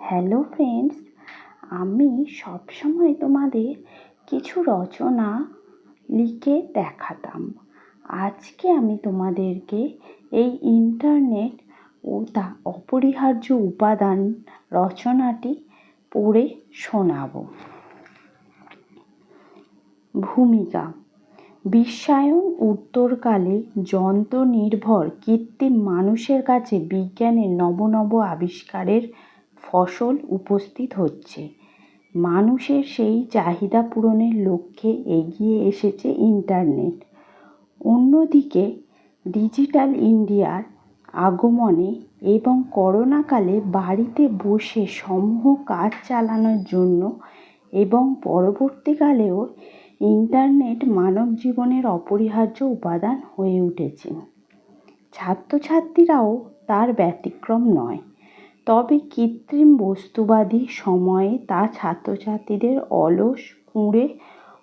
Hello friends আমি সবসময় তোমাদের কিছু রচনা লিখে দেখাতাম। আজকে আমি তোমাদেরকে এই ইন্টারনেট ও তা অপরিহার্য উপাদান রচনাটি পড়ে শোনাবো। ভূমিকা, বিশ্বায়ন উত্তরকালে যন্ত্রনির্ভর কৃত্রিম মানুষের কাছে বিজ্ঞানের নব নব আবিষ্কারের ফসল উপস্থিত হচ্ছে। মানুষের সেই চাহিদা পূরণের লক্ষ্যে এগিয়ে এসেছে ইন্টারনেট। অন্যদিকে, ডিজিটাল ইন্ডিয়ার আগমনে এবং করোনাকালে বাড়িতে বসে সমূহ কাজ চালানোর জন্য এবং পরবর্তীকালেও ইন্টারনেট মানব জীবনের অপরিহার্য উপাদান হয়ে উঠেছে। ছাত্রছাত্রীরাও তার ব্যতিক্রম নয়। তবে কৃত্রিম বস্তুবাদী সময়ে তা ছাত্রছাত্রীদের অলস কুঁড়ে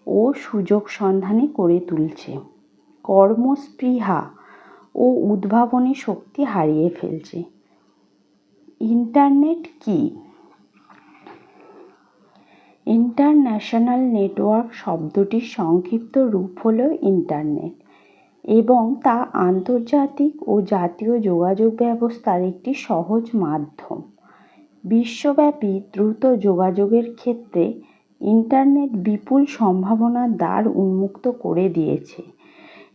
ও সুযোগ সন্ধানী করে তুলছে। কর্মস্পৃহা ও উদ্ভাবনী শক্তি হারিয়ে ফেলছে। ইন্টারনেট কি? ইন্টারন্যাশনাল নেটওয়ার্ক শব্দটির সংক্ষিপ্ত রূপ হল ইন্টারনেট। এবং তা আন্তর্জাতিক ও জাতীয় যোগাযোগ ব্যবস্থার একটি সহজ মাধ্যম। বিশ্বব্যাপী দ্রুত যোগাযোগের ক্ষেত্রে ইন্টারনেট বিপুল সম্ভাবনার দ্বার উন্মুক্ত করে দিয়েছে।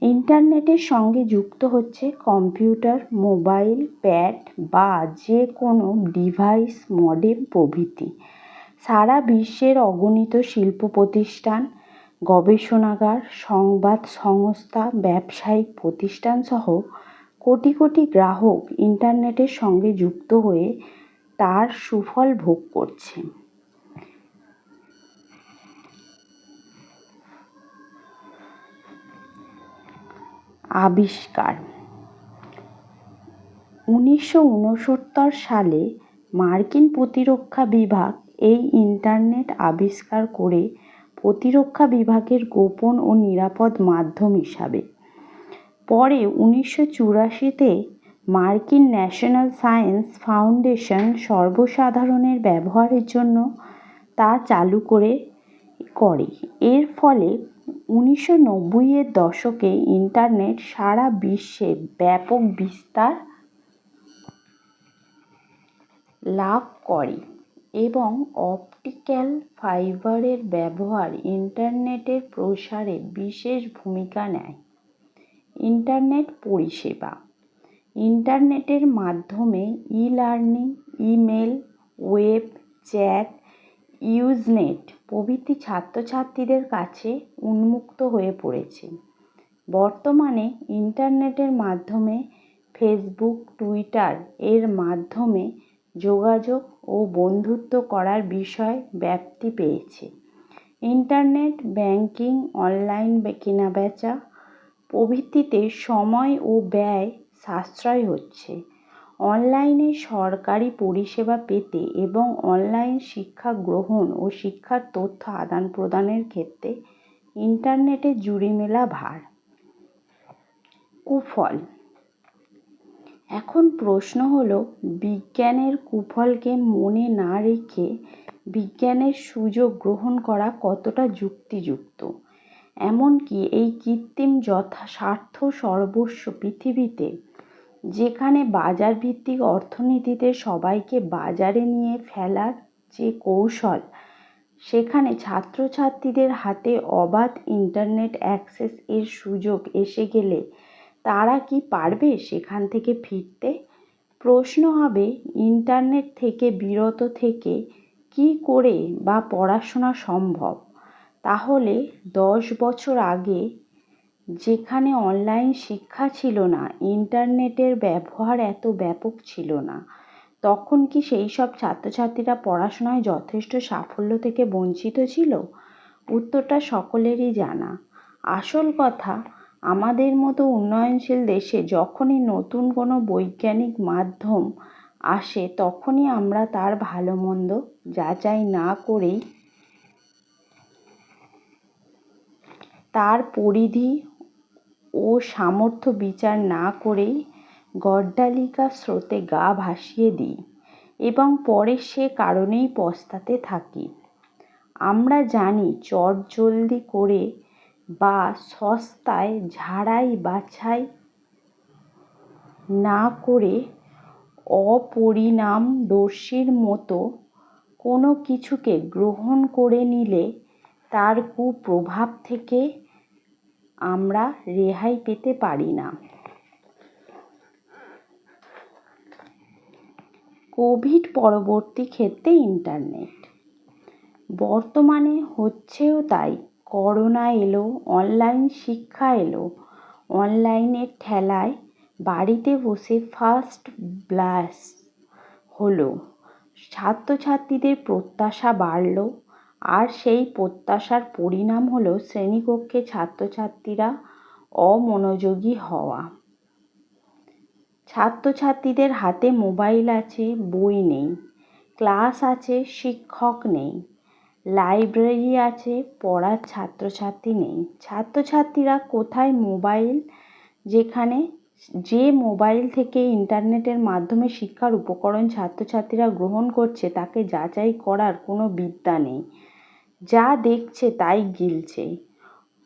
ইন্টারনেটের সঙ্গে যুক্ত হচ্ছে কম্পিউটার, মোবাইল, প্যাড বা যে কোনো ডিভাইস মডেম প্রভৃতি। সারা বিশ্বের অগণিত শিল্প প্রতিষ্ঠান গবেষণাগার, সংবাদ সংস্থা, ব্যবসায়িক প্রতিষ্ঠানসহ কোটি কোটি গ্রাহক ইন্টারনেটের সঙ্গে যুক্ত হয়ে তার সুফল ভোগ করছে। আবিষ্কার। উনিশশো উনসত্তর সালে মার্কিন প্রতিরক্ষা বিভাগ এই ইন্টারনেট আবিষ্কার করে প্রতিরক্ষা বিভাগের গোপন ও নিরাপদ মাধ্যম হিসাবে। পরে উনিশশো চুরাশিতে মার্কিন ন্যাশনাল সায়েন্স ফাউন্ডেশন সর্বসাধারণের ব্যবহারের জন্য তা চালু করে করে। এর ফলে উনিশশো নব্বইয়ের দশকে ইন্টারনেট সারা বিশ্বে ব্যাপক বিস্তার লাভ করে। এবং অপটিক্যাল ফাইবারের ব্যবহার ইন্টারনেটের প্রসারে বিশেষ ভূমিকা নেয়। ইন্টারনেট পরিষেবা। ইন্টারনেটের মাধ্যমে e learning email web, chat, Usenet প্রভৃতি ছাত্রছাত্রীদের কাছে উন্মুক্ত হয়ে পড়েছে। বর্তমানে ইন্টারনেটের মাধ্যমে ফেসবুক, টুইটার এর মাধ্যমে যোগাযোগ ও বন্ধুত্ব করার বিষয় ব্যাপ্তি পেয়েছে। ইন্টারনেট ব্যাংকিং, অনলাইন কেনাবেচা প্রভৃতিতে সময় ও ব্যয় সাশ্রয় হচ্ছে। অনলাইনে সরকারি পরিষেবা পেতে এবং অনলাইন শিক্ষা গ্রহণ ও শিক্ষার তথ্য আদান প্রদানের ক্ষেত্রে ইন্টারনেটের জুড়ি মেলা ভার। কুফল এখন প্রশ্ন হলো, বিজ্ঞানের কুফলকে মনে না রেখে বিজ্ঞানের সুযোগ গ্রহণ করা কতটা যুক্তিযুক্ত? এমনকি এই কৃত্রিম যথাস্বার্থ সর্বস্ব পৃথিবীতে, যেখানে বাজার ভিত্তিক অর্থনীতিতে সবাইকে বাজারে নিয়ে ফেলার যে কৌশল, সেখানে ছাত্রছাত্রীদের হাতে অবাধ ইন্টারনেট অ্যাক্সেস এর সুযোগ এসে গেলে তারা কি পারবে সেখান থেকে ফিরতে? প্রশ্ন হবে, ইন্টারনেট থেকে বিরত থেকে কি করে বা পড়াশোনা সম্ভব? তাহলে দশ বছর আগে যেখানে অনলাইন শিক্ষা ছিল না, ইন্টারনেটের ব্যবহার এত ব্যাপক ছিল না। তখন কি সেই সব ছাত্রছাত্রীরা পড়াশোনায় যথেষ্ট সাফল্য থেকে বঞ্চিত ছিল? উত্তরটা সকলেরই জানা। আসল কথা আমাদের মতো উন্নয়নশীল দেশে যখনই নতুন কোনো বৈজ্ঞানিক মাধ্যম আসে, তখনই আমরা তার ভালো মন্দ যাচাই না করেই তার পরিধি ও সামর্থ্য বিচার না করেই গড্ডালিকা স্রোতে গা ভাসিয়ে দিই এবং পরে সে কারণেই পস্তাতে থাকি। আমরা জানি চটজলদি করে বা সস্তায় ঝাড়াই বাছাই না করে অপরিণাম অপরিণামদর্শীর মতো কোনো কিছুকে গ্রহণ করে নিলে তার কুপ্রভাব থেকে আমরা রেহাই পেতে পারি না। কোভিড পরবর্তী ক্ষেত্রে ইন্টারনেট। বর্তমানে হচ্ছেও তাই। করোনা এলো অনলাইন শিক্ষা এলো। অনলাইনের ঠেলায় বাড়িতে বসে ফার্স্ট ব্লাস হলো। ছাত্রছাত্রীদের প্রত্যাশা বাড়ল আর সেই প্রত্যাশার পরিণাম হলো শ্রেণীকক্ষে ছাত্রছাত্রীরা অমনোযোগী হওয়া। ছাত্রছাত্রীদের হাতে মোবাইল আছে, বই নেই ক্লাস আছে, শিক্ষক নেই। লাইব্রেরি আছে, পড়ার ছাত্রছাত্রী নেই। ছাত্রছাত্রীরা কোথায় মোবাইল? যেখানে যে মোবাইল থেকে ইন্টারনেটের মাধ্যমে শিক্ষার উপকরণ ছাত্রছাত্রীরা গ্রহণ করছে, তাকে যাচাই করার কোনো বিদ্যা নেই। যা দেখছে তাই গিলছে।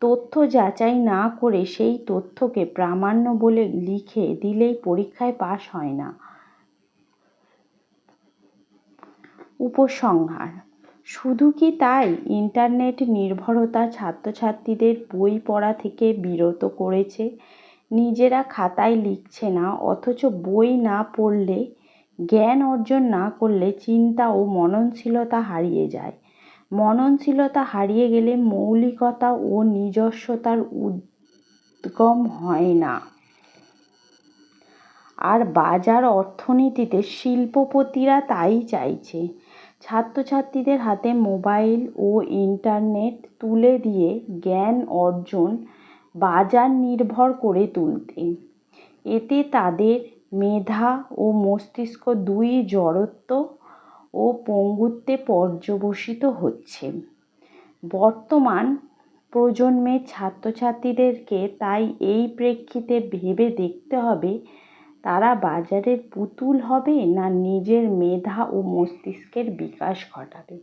তথ্য যাচাই না করে সেই তথ্যকে প্রামাণ্য বলে লিখে দিলেই পরীক্ষায় পাশ হয় না। উপসংহার শুধু কি তাই ইন্টারনেট নির্ভরতা ছাত্রছাত্রীদের বই পড়া থেকে বিরত করেছে? নিজেরা খাতায় লিখছে না, অথচ বই না পড়লে, জ্ঞান অর্জন না করলে চিন্তা ও মননশীলতা হারিয়ে যায়। মননশীলতা হারিয়ে গেলে মৌলিকতা ও নিজস্বতার উদ্গম হয় না। আর বাজার অর্থনীতিতে শিল্পপতিরা তাই চাইছে। ছাত্রছাত্রীদের হাতে মোবাইল ও ইন্টারনেট তুলে দিয়ে জ্ঞান অর্জন বাজার নির্ভর করে তুলতে। এতে তাদের মেধা ও মস্তিষ্ক দুই জড়ত্ব ও পঙ্গুত্বে পর্যবসিত হচ্ছে। বর্তমান প্রজন্মের ছাত্রছাত্রীদেরকে তাই এই প্রেক্ষিতে ভেবে দেখতে হবে তারা বাজারের পুতুল হবে না নিজের মেধা ও মস্তিষ্কের বিকাশ ঘটাবে?